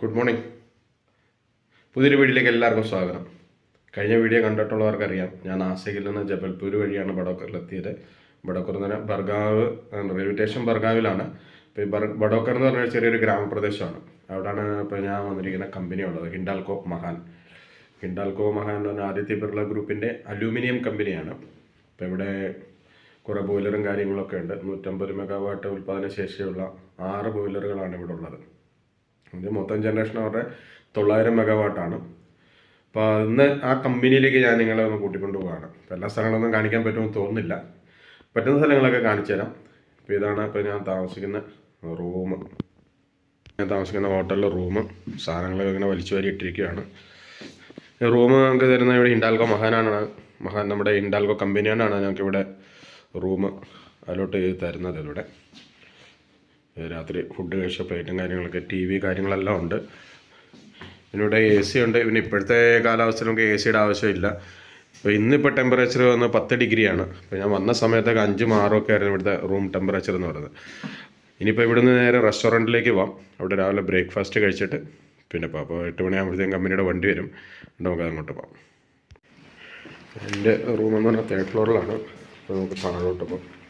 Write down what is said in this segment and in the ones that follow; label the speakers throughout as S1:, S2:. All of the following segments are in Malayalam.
S1: ഗുഡ് മോർണിംഗ് പുതിയൊരു വീഡിയോയിലേക്ക് എല്ലാവർക്കും സ്വാഗതം. കഴിഞ്ഞ വീഡിയോ കണ്ടിട്ടുള്ളവർക്കറിയാം ഞാൻ ആസയിൽ നിന്ന് ജബൽപൂർ വഴിയാണ് ബഡോക്കറിലെത്തിയത് ബഡോക്കർ എന്ന് പറഞ്ഞാൽ ബർഗാവ് റെയിൽവേ സ്റ്റേഷൻ ബർഗാവിലാണ്. ഇപ്പോൾ ഈ ബർ ബഡോക്കർ എന്ന് പറഞ്ഞാൽ ചെറിയൊരു ഗ്രാമപ്രദേശമാണ്. അവിടെയാണ് ഇപ്പോൾ ഞാൻ വന്നിരിക്കുന്ന കമ്പനി ഉള്ളത് ഹിൻഡാൽകോ മഹാൻ. ഹിൻഡാൽകോ മഹാൻ എന്ന് പറഞ്ഞാൽ ആദിത്യ ബിർള ഗ്രൂപ്പിന്റെ അലൂമിനിയം കമ്പനിയാണ്. അപ്പോൾ ഇവിടെ കുറേ ബോയിലറും കാര്യങ്ങളൊക്കെ ഉണ്ട്. നൂറ്റമ്പത് മെഗാവാട്ട് ഉൽപ്പാദന ശേഷിയുള്ള ആറ് ബോയിലറുകളാണ് ഇവിടെ ഉള്ളത്. ഇത് മൊത്തം ജനറേഷൻ അവരുടെ തൊള്ളായിരം മെഗാവാട്ടാണ് അപ്പോൾ ഇന്ന് ആ കമ്പനിയിലേക്ക് ഞാൻ നിങ്ങളെ ഒന്ന് കൂട്ടിക്കൊണ്ട് പോവുകയാണ്. അപ്പോൾ എല്ലാ സ്ഥലങ്ങളൊന്നും കാണിക്കാൻ പറ്റുമെന്ന് തോന്നുന്നില്ല. പറ്റുന്ന സ്ഥലങ്ങളൊക്കെ കാണിച്ചു തരാം. ഇപ്പോൾ ഇതാണ് ഇപ്പോൾ ഞാൻ താമസിക്കുന്ന റൂം ഞാൻ താമസിക്കുന്ന ഹോട്ടലിലെ റൂം സാധനങ്ങളൊക്കെ ഇങ്ങനെ വലിച്ചു വാരി ഇട്ടിരിക്കുകയാണ്. റൂം നമുക്ക് തരുന്നത് ഇവിടെ ഇൻഡാൽഗോ മഹാനാണ്. മഹാൻ നമ്മുടെ ഇൻഡാൽഗോ കമ്പനിയാണ് ഞങ്ങൾക്ക് ഇവിടെ റൂം അലോട്ട് ചെയ്ത് തരുന്നത് ഇവിടെ. രാത്രി ഫുഡ് കഴിച്ച പ്ലേറ്റും കാര്യങ്ങളൊക്കെ ടി വി കാര്യങ്ങളെല്ലാം ഉണ്ട്. പിന്നെ ഇവിടെ എ സി ഉണ്ട്. പിന്നെ ഇപ്പോഴത്തെ കാലാവസ്ഥയിൽ നമുക്ക് എ സിയുടെ ആവശ്യമില്ല. ഇപ്പോൾ ഇന്നിപ്പോൾ ടെമ്പറേച്ചർ വന്ന് പത്ത് ഡിഗ്രിയാണ്. അപ്പോൾ ഞാൻ വന്ന സമയത്തൊക്കെ അഞ്ചും ഒക്കെ ആയിരുന്നു ഇവിടുത്തെ റൂം ടെമ്പറേച്ചർ എന്ന് പറയുന്നത്. ഇനിയിപ്പോൾ ഇവിടുന്ന് നേരെ റെസ്റ്റോറന്റിലേക്ക് പോവാം. അവിടെ രാവിലെ ബ്രേക്ക്ഫാസ്റ്റ് കഴിച്ചിട്ട് പിന്നെ ഇപ്പോൾ അപ്പോൾ എട്ട് മണിയാകുമ്പോഴത്തേക്കും കമ്പനിയുടെ വണ്ടി വരും. നമുക്ക് അങ്ങോട്ട് പോകാം എന്റെ റൂം എന്ന് പറഞ്ഞാൽ തേർഡ് ഫ്ലോറിലാണ് അപ്പോൾ നമുക്ക് താഴോട്ട് പോകാം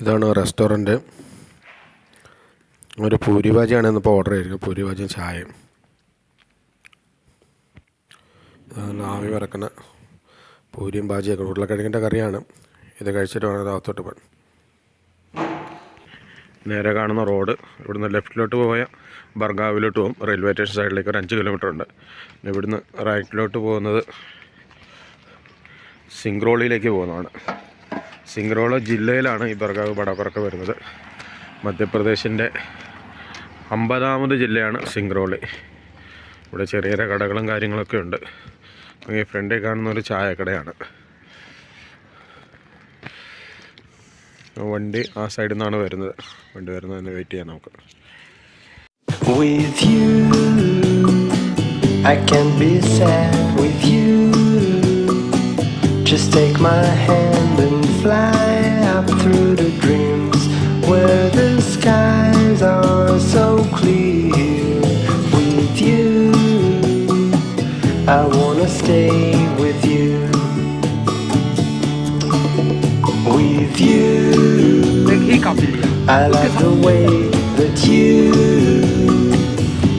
S1: ഇതാണ് റെസ്റ്റോറന്റ്. ഒരു പൂരി ഭാജിയാണ് ഇന്നിപ്പോൾ ഓർഡർ ചെയ്തിരിക്കുന്നത് പൂരി ഭാജിയും ചായയും ആവി വറക്കുന്ന പൂരിയും ഭാജിയൊക്കെ ഉരുളക്കിഴങ്ങിന്റെ കറിയാണ്. ഇത് കഴിച്ചിട്ട് വേണം അകത്തോട്ട് പോകാൻ. നേരെ കാണുന്ന റോഡ്. ഇവിടുന്ന് ലെഫ്റ്റിലോട്ട് പോയ ബർഗാവിലോട്ട് പോകും. റെയിൽവേ സ്റ്റേഷൻ സൈഡിലേക്ക് ഒരു അഞ്ച് കിലോമീറ്റർ ഉണ്ട്. ഇവിടുന്ന് റൈറ്റിലോട്ട് പോകുന്നത് സിംഗ്രോളിയിലേക്ക് പോകുന്നതാണ്. സിംഗ്രോള ജില്ലയിലാണ് ഈ ബർഗാവ് ബടപ്പറക്ക വരുന്നത്. മധ്യപ്രദേശിന്റെ അമ്പതാമത് ജില്ലയാണ് സിംഗ്രോളി ഇവിടെ ചെറിയ ചെറിയ കടകളും കാര്യങ്ങളൊക്കെ ഉണ്ട്. ഈ ഫ്രണ്ടിൽ കാണുന്ന ഒരു ചായക്കടയാണ്. വണ്ടി ആ സൈഡിൽ നിന്നാണ് വരുന്നത്. വണ്ടി വരുന്നതിന് വെയിറ്റ് ചെയ്യാം നമുക്ക്.
S2: With you, I can be sad with you. Just take my hand and fly up through the dreams where the skies are so clear. With you, I wanna stay with you. With you. I love the way that you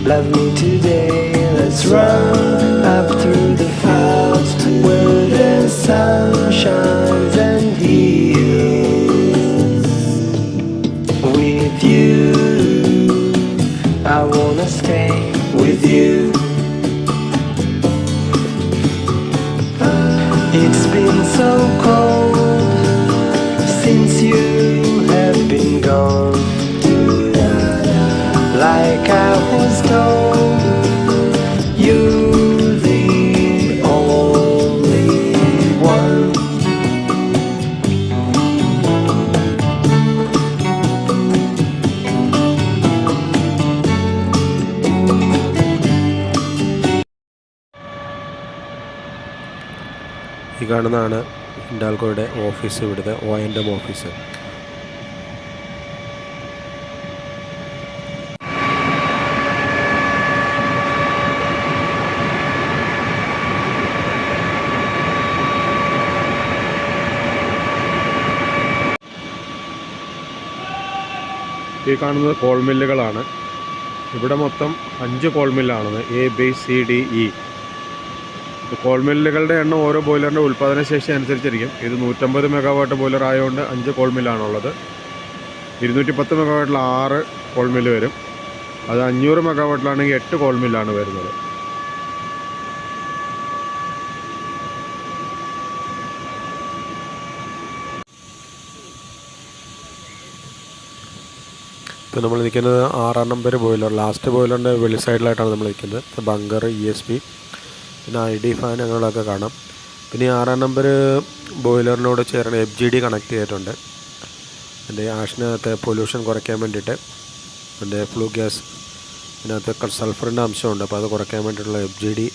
S2: love me today. Let's run up through the fields where the sun shines
S1: കാണുന്നതാണ് ഹിൻഡാൽക്കോയുടെ ഓഫീസ് ഇവിടുത്തെ ഒ എൻ എം ഓഫീസ്. ഈ കാണുന്നത് കോൾ മില്ലുകളാണ് ഇവിടെ മൊത്തം അഞ്ച് coal മില്ലാണ് A B C D E coal മില്ലുകളുടെ എണ്ണം ഓരോ ബോയിലറിന്റെ ഉൽപ്പാദന ശേഷി അനുസരിച്ചിരിക്കും. ഇത് നൂറ്റമ്പത് മെഗാവാട്ട് ബോയിലർ ആയതുകൊണ്ട് അഞ്ച് കോൾ മില്ലാണുള്ളത്. ഇരുന്നൂറ്റി പത്ത് മെഗാവാട്ടിൽ ആറ് കോൾ മില്ല് വരും. അത് അഞ്ഞൂറ് മെഗാവാട്ടിലാണെങ്കിൽ എട്ട് കോൾ മില്ലാണ് വരുന്നത്. ഇപ്പോൾ നമ്മൾ നിൽക്കുന്നത് ആറാം നമ്പർ ബോയിലർ ലാസ്റ്റ് ബോയിലറിന്റെ വെളി സൈഡിലായിട്ടാണ് നമ്മൾ നിൽക്കുന്നത്. Bunker E S P. പിന്നെ ഐ ഡി ഫാൻ അങ്ങനെയുള്ളതൊക്കെ കാണാം. പിന്നെ ഈ ആറാം നമ്പർ ബോയിലറിനോട് ചേർന്ന് എഫ് ജി ഡി കണക്ട് ചെയ്തിട്ടുണ്ട്. അതിന്റെ ആഷിനകത്തെ പൊല്യൂഷൻ കുറയ്ക്കാൻ വേണ്ടിയിട്ട്. അതിന്റെ ഫ്ലൂ ഗ്യാസ്
S3: ഇതിനകത്ത് സൾഫറിന്റെ അംശമുണ്ട്. അപ്പോൾ അത് കുറയ്ക്കാൻ വേണ്ടിയിട്ടുള്ള എഫ് ജി ഡി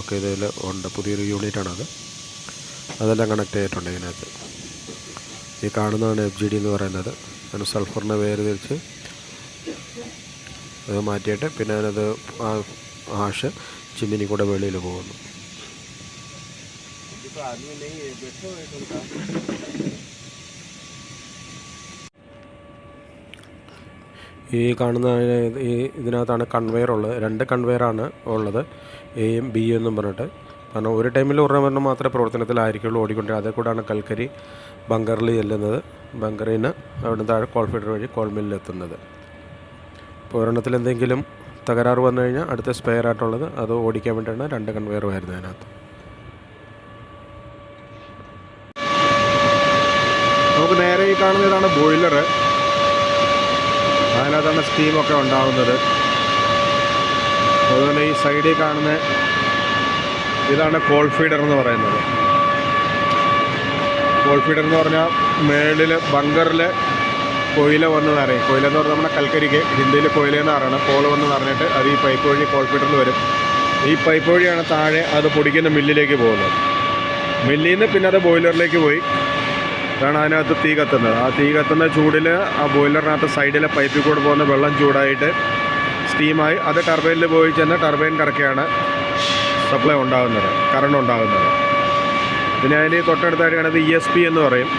S3: ഒക്കെ ഇതിൽ ഉണ്ട്. പുതിയൊരു യൂണിറ്റാണത് അതെല്ലാം കണക്ട് ചെയ്തിട്ടുണ്ട് ഇതിനകത്ത്. ഈ കാണുന്നതാണ് എഫ് ജി ഡി എന്ന് പറയുന്നത്. അതിന് സൾഫറിനെ വേർതിരിച്ച് അത് മാറ്റിയിട്ട് പിന്നെ അതിനത് ആഷ് ചിമ്മിനി കൂടെ വെളിയിൽ പോകുന്നു. ഈ കാണുന്ന ഈ ഇതിനകത്താണ് കൺവെയർ ഉള്ളത്. രണ്ട് കൺവെയറാണ് ഉള്ളത്. എയും ബി എന്നും പറഞ്ഞിട്ട്. കാരണം ഒരു ടൈമിൽ ഒരെണ്ണം മാത്രമേ പ്രവർത്തനത്തിലായിരിക്കുള്ളൂ. ഓടിക്കൊണ്ടിരിക്കുക. അതേ കൂടാണ് കൽക്കരി ബങ്കറിൽ ചെല്ലുന്നത്. ബങ്കറിൽ നിന്ന് അവിടെ താഴെ കോൾഫീഡർ വഴി കോൾമില്ലെത്തുന്നത് ഇപ്പോൾ ഒരെണ്ണത്തിൽ എന്തെങ്കിലും തകരാറ് വന്നു കഴിഞ്ഞാൽ അടുത്ത സ്പെയർ ആയിട്ടുള്ളത് അത് ഓടിക്കാൻ വേണ്ടിയാണ് രണ്ട് കൺവെയർ വരുന്നത് അതിനകത്ത്.
S1: നമുക്ക് നേരെ ഈ കാണുന്ന ഇതാണ് ബോയിലർ അതിനകത്താണ് സ്റ്റീമൊക്കെ ഉണ്ടാവുന്നത്. അതുപോലെ ഈ സൈഡിൽ കാണുന്ന ഇതാണ് കോൾ ഫീഡർ എന്ന് പറയുന്നത്. കോൾ ഫീഡർ എന്ന് പറഞ്ഞാൽ മേളിൽ ബങ്കറിൽ കൊയില വന്ന് നിറയും കൊയില എന്ന് പറഞ്ഞാൽ നമ്മുടെ കൽക്കരിക്ക് ഹിന്ദിയിൽ കൊയില എന്ന് പറയണം. കോൾ വന്ന് നിറഞ്ഞിട്ട് അത് ഈ പൈപ്പ് വഴി കോൾ വരും. ഈ പൈപ്പ് വഴിയാണ് താഴെ അത് പൊടിക്കുന്ന മില്ലിലേക്ക് പോകുന്നത്. മില്ലിൽ നിന്ന് പിന്നെ അത് ബോയിലറിലേക്ക് പോയി. അതാണ് അതിനകത്ത് തീ കത്തുന്നത്. ആ തീ കത്തുന്ന ചൂടിൽ ആ ബോയിലറിനകത്ത് സൈഡിലെ പൈപ്പിൽ കൂടെ പോകുന്ന വെള്ളം ചൂടായിട്ട് സ്റ്റീമായി അത് ടർബൈനിൽ പോയി ചെന്ന് ടർബൈൻ കറക്കിയാണ് സപ്ലൈ ഉണ്ടാകുന്നത് കറണ്ട് ഉണ്ടാകുന്നത്. പിന്നെ അതിന്റെ തൊട്ടടുത്തായിട്ട് കാണുന്നത് ഇ എസ് പി എന്ന് പറയും.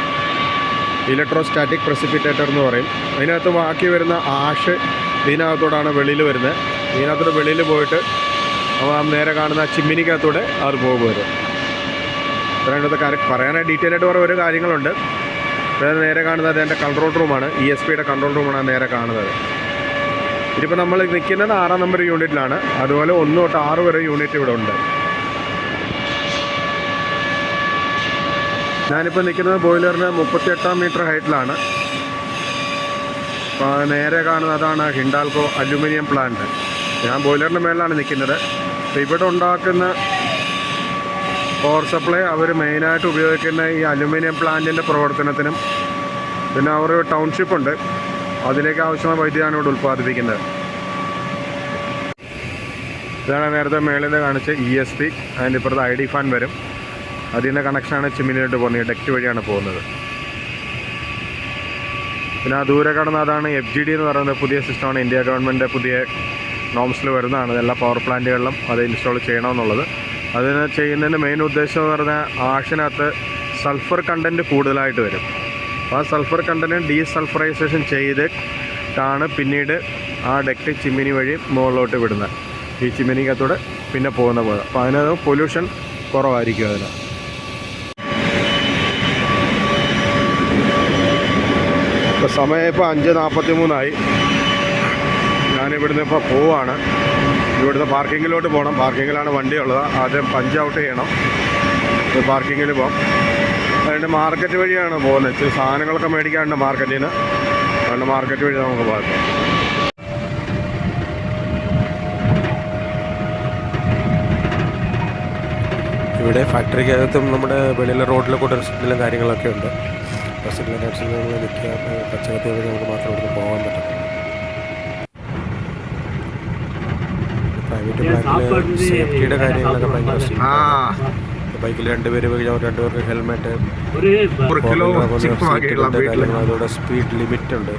S1: ഇലക്ട്രോസ്റ്റാറ്റിക് പ്രസിപ്പിറ്റേറ്റർ എന്ന് പറയും. അതിനകത്ത് ബാക്കി വരുന്ന ആഷ് ഇതിനകത്തോടാണ് വെളിയിൽ വരുന്നത്. ഇതിനകത്തോട് വെളിയിൽ പോയിട്ട് ആ നേരെ കാണുന്ന ചിമ്മിനിക്കകത്തൂടെ അത് പോകുന്നത് ഇത്രയും കാര്യം. പറയാനായിട്ട് ഡീറ്റെയിൽ ആയിട്ട് കുറേ ഓരോ കാര്യങ്ങളുണ്ട്. അതായത് നേരെ കാണുന്നത് എന്റെ കൺട്രോൾ റൂമാണ് ഇ എസ് പിയുടെ കൺട്രോൾ റൂമാണ് നേരെ കാണുന്നത്. ഇതിപ്പോൾ നമ്മൾ നിൽക്കുന്നത് ആറാം നമ്പർ യൂണിറ്റിലാണ് അതുപോലെ ഒന്ന് തൊട്ട് ആറ് വരെ യൂണിറ്റ് ഇവിടെ ഉണ്ട്. ഞാനിപ്പോൾ നിൽക്കുന്നത് ബോയിലറിന് മുപ്പത്തി എട്ടാം മീറ്റർ ഹൈറ്റിലാണ്. അപ്പോൾ നേരെ കാണുന്നത് അതാണ് ഹിൻഡാൽക്കോ അലുമിനിയം പ്ലാന്റ്. ഞാൻ ബോയിലറിന്റെ മേളിലാണ് നിൽക്കുന്നത്. അപ്പോൾ ഇവിടെ ഉണ്ടാക്കുന്ന പവർ സപ്ലൈ അവർ മെയിനായിട്ട് ഉപയോഗിക്കുന്ന ഈ അലുമിനിയം പ്ലാന്റിന്റെ പ്രവർത്തനത്തിനും പിന്നെ അവർ ടൗൺഷിപ്പ് ഉണ്ട്. അതിലേക്ക് ആവശ്യമായ വൈദ്യുതിയാണ് ഇവിടെ ഉൽപ്പാദിപ്പിക്കുന്നത്. ഇതാണ് നേരത്തെ മേളിൽ കാണിച്ച ഇ എസ് പി അതിന്റെ ഇപ്പുറത്ത് ഐ ഡി ഫാൻ വരും. അതിന്റെ കണക്ഷനാണ് ചിമ്മിനിലോട്ട് പോകുന്നത്. ഡെക്റ്റ് വഴിയാണ് പോകുന്നത്. പിന്നെ ആ ദൂരെ കടന്ന് അതാണ് എഫ് ജി ഡി എന്ന് പറയുന്നത് പുതിയ സിസ്റ്റമാണ് ഇന്ത്യ ഗവൺമെന്റ് പുതിയ നോംസിൽ വരുന്നതാണ്. എല്ലാ പവർ പ്ലാന്റുകളിലും അത് ഇൻസ്റ്റാൾ ചെയ്യണമെന്നുള്ളത്. അതിന് ചെയ്യുന്നതിന്റെ മെയിൻ ഉദ്ദേശം എന്ന് പറഞ്ഞാൽ ആഷിനകത്ത് സൾഫർ കണ്ടന്റ് കൂടുതലായിട്ട് വരും. ആ സൾഫർ കണ്ടന്റ് ഡീസൾഫറൈസേഷൻ ചെയ്തിട്ടാണ് പിന്നീട് ആ ഡെക്റ്റ് ചിമ്മിനി വഴി മുകളിലോട്ട് വിടുന്നത്. ഈ ചിമ്മിനിക്കത്തോടെ പിന്നെ പോകുന്ന പോലെ. അപ്പോൾ അതിനകത്ത് പൊല്യൂഷൻ കുറവായിരിക്കും അതിന്. ഇപ്പോൾ സമയം ഇപ്പോൾ അഞ്ച് നാൽപ്പത്തി മൂന്നായി ഞാനിവിടുന്ന് ഇപ്പോൾ പോവാണ്. ഇവിടുന്ന് പാർക്കിങ്ങിലോട്ട് പോകണം പാർക്കിങ്ങിലാണ് വണ്ടി ഉള്ളത് ആദ്യം പഞ്ച് ഔട്ട് ചെയ്യണം. പാർക്കിങ്ങിൽ പോകാം അതുകൊണ്ട് മാർക്കറ്റ് വഴിയാണ് പോകുന്നത്. ഇച്ചിരി സാധനങ്ങളൊക്കെ മേടിക്കാനുണ്ട് മാർക്കറ്റിൽ നിന്ന് അതുകൊണ്ട് മാർക്കറ്റ് വഴി നമുക്ക് പോകാം.
S3: ഇവിടെ ഫാക്ടറിക്കകത്തും നമ്മുടെ വെളിയിലെ റോഡിലെ കൂടെ സ്പീഡിലും കാര്യങ്ങളൊക്കെ ഉണ്ട്. സിഗ്നൽ അടിച്ചിട്ട് നമ്മൾ നിൽക്കുക പച്ചക്കത്തി വഴി നമുക്ക് മാത്രം ഇവിടുന്ന് പോകാൻ പറ്റും പ്രൈവറ്റ് ബാങ്കിൽ സേഫ്റ്റിയുടെ കാര്യങ്ങളൊക്കെ ഭയങ്കര ബൈക്കിൽ രണ്ടുപേര് രണ്ടുപേർക്ക് ഹെൽമെറ്റ് കാര്യങ്ങൾ അതോടെ സ്പീഡ് ലിമിറ്റ് ഉണ്ട്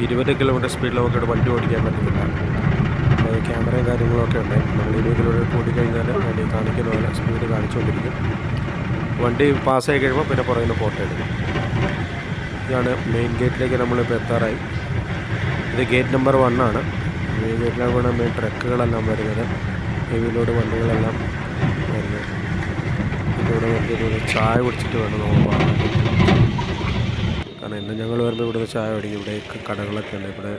S3: ഇരുപത് കിലോമീറ്റർ സ്പീഡിൽ നമുക്ക് ഇവിടെ വണ്ടി ഓടിക്കാൻ പറ്റത്തില്ല ക്യാമറയും കാര്യങ്ങളൊക്കെ ഉണ്ട് നമ്മൾ ഇരുപത് കിലോമീറ്റർ കൂടി കഴിഞ്ഞാൽ വണ്ടി കാണിക്കുന്ന പോലെ സ്പീഡ് കാണിച്ചുകൊണ്ടിരിക്കും വണ്ടി പാസ്സായി കഴിയുമ്പോൾ പിന്നെ പുറകിൽ ഫോട്ടോ എടുക്കും ഇതാണ് മെയിൻ ഗേറ്റിലേക്ക് നമ്മളിപ്പോൾ എത്താറായി. ഇത് ഗേറ്റ് നമ്പർ ആണ്. ഈ ഗേറ്റിലാണ് മെയിൻ ട്രക്കുകളെല്ലാം വരുന്നത്. ഹെവിയിലോട് വണ്ടികളെല്ലാം വരുന്നത്. ഇവിടെ വന്നിട്ട് ചായ കുടിച്ചിട്ട് വേണം നമ്മൾ കാരണം ഇന്ന് ഞങ്ങൾ വരുമ്പോൾ ഇവിടുന്ന് ചായ കുടിക്കും. ഇവിടെ കടകളൊക്കെ ഉണ്ട്. ഇവിടെ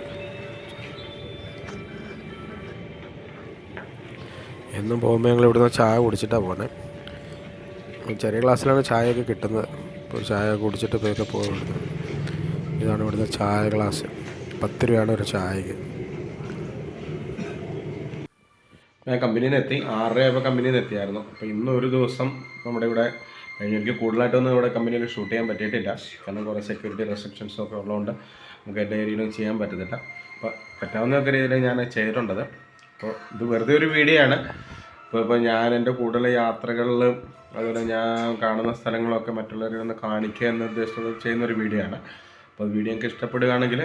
S3: എന്നും പോകുമ്പോൾ ഞങ്ങൾ ഇവിടുന്ന് ചായ കുടിച്ചിട്ടാണ് പോകുന്നത് ചെറിയ ക്ലാസ്സിലാണ് ചായയൊക്കെ കിട്ടുന്നത്. ഇപ്പോൾ ചായ കുടിച്ചിട്ട് പോയൊക്കെ പോകുന്നത് ഇതാണ് ഇവിടുത്തെ ചായ ഗ്ലാസ്. പത്ത് രൂപയാണ് ഒരു ചായക്ക്.
S1: ഞാൻ കമ്പനിയിൽ നിന്ന് എത്തി. ആറരയായപ്പോൾ കമ്പനിയിൽ നിന്ന് എത്തിയായിരുന്നു. അപ്പോൾ ഇന്ന് ഒരു ദിവസം നമ്മുടെ ഇവിടെ എനിക്ക് കൂടുതലായിട്ടൊന്നും ഇവിടെ കമ്പനിയിൽ ഷൂട്ട് ചെയ്യാൻ പറ്റിയിട്ടില്ല. കാരണം കുറേ സെക്യൂരിറ്റി റെസ്ട്രിക്ഷൻസും ഒക്കെ ഉള്ളതുകൊണ്ട് നമുക്ക് എന്റെ ഏരിയയിലും ചെയ്യാൻ പറ്റത്തില്ല. അപ്പോൾ പറ്റാവുന്നൊക്കെ രീതിയിൽ ഞാൻ ചെയ്തിട്ടുണ്ടത്. അപ്പോൾ ഇത് വെറുതെ ഒരു വീഡിയോ ആണ്. ഇപ്പോൾ ഇപ്പോൾ ഞാൻ എന്റെ കൂടുതൽ യാത്രകളിൽ അതുപോലെ ഞാൻ കാണുന്ന സ്ഥലങ്ങളൊക്കെ മറ്റുള്ളവരെ ഒന്ന് കാണിക്കുക എന്ന ഉദ്ദേശിച്ചത് ചെയ്യുന്നൊരു വീഡിയോ ആണ്. അപ്പോൾ വീഡിയോ ഒക്കെ ഇഷ്ടപ്പെടുകയാണെങ്കിൽ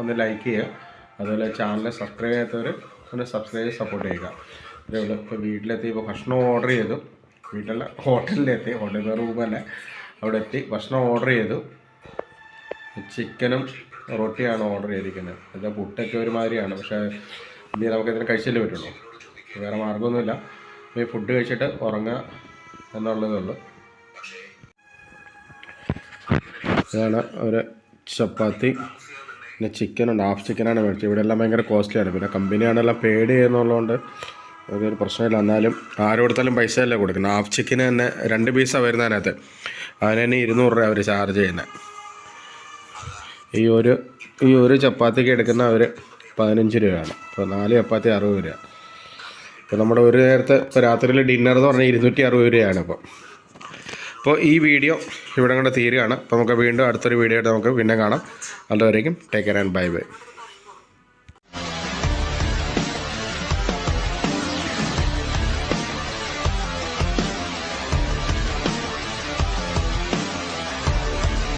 S1: ഒന്ന് ലൈക്ക് ചെയ്യുക. അതുപോലെ ചാനൽ സബ്സ്ക്രൈബ് ചെയ്യാത്തവർ ഒന്ന് സബ്സ്ക്രൈബ് ചെയ്ത് സപ്പോർട്ട് ചെയ്യുക. ഇത്രയേ ഉള്ളൂ. ഇപ്പോൾ വീട്ടിലെത്തി ഇപ്പോൾ ഭക്ഷണം ഓർഡർ ചെയ്തു. വീട്ടിലെ ഹോട്ടലിലെത്തി. ഹോട്ടലിലെ റൂമല്ല അവിടെ എത്തി. ഭക്ഷണം ഓർഡർ ചെയ്തു. ചിക്കനും റൊട്ടിയാണ് ഓർഡർ ചെയ്തിരിക്കുന്നത്. എന്താ പുട്ടൊക്കെ ഒരുമാതിരിയാണ്. പക്ഷേ ഇനി നമുക്ക് ഇതിന് കഴിച്ചല്ലേ പറ്റുള്ളൂ. വേറെ മാർഗമൊന്നുമില്ല. ഈ ഫുഡ് കഴിച്ചിട്ട് ഉറങ്ങുക എന്നുള്ളതേ ഉള്ളൂ. ഇതാണ് ഒരു ചപ്പാത്തി പിന്നെ ചിക്കൻ ഉണ്ട്. ഹാഫ് ചിക്കനാണ് മേടിച്ചത്. ഇവിടെ എല്ലാം ഭയങ്കര കോസ്റ്റ്ലിയാണ് പിന്നെ കമ്പനിയാണെല്ലാം പേഡ് ചെയ്യുന്നുള്ളതുകൊണ്ട് അതൊരു പ്രശ്നമില്ല. എന്നാലും ആരും കൊടുത്താലും പൈസ അല്ല കൊടുക്കുന്നത്. ഹാഫ് ചിക്കന് തന്നെ രണ്ട് പീസാണ് വരുന്നത് അതിനകത്ത്. അതിന് തന്നെ ഇരുന്നൂറ് രൂപ അവർ ചാർജ് ചെയ്യുന്നത് ഈ ഒരു ഈ ഒരു ചപ്പാത്തിക്ക് എടുക്കുന്ന അവർ പതിനഞ്ച് രൂപയാണ്. അപ്പോൾ നാല് ചപ്പാത്തി അറുപത് രൂപ. ഇപ്പോൾ നമ്മുടെ ഒരു നേരത്തെ ഇപ്പോൾ രാത്രിയിൽ ഡിന്നർ എന്ന് പറഞ്ഞാൽ ഇരുന്നൂറ്റി അറുപത് രൂപയാണ് ഇപ്പോൾ അപ്പോൾ ഈ വീഡിയോ ഇവിടെ കൊണ്ട് തീരുകയാണ്. അപ്പോൾ നമുക്ക് വീണ്ടും അടുത്തൊരു വീഡിയോ ആയിട്ട് നമുക്ക് പിന്നെ കാണാം. അതുവരേക്കും take care and bye bye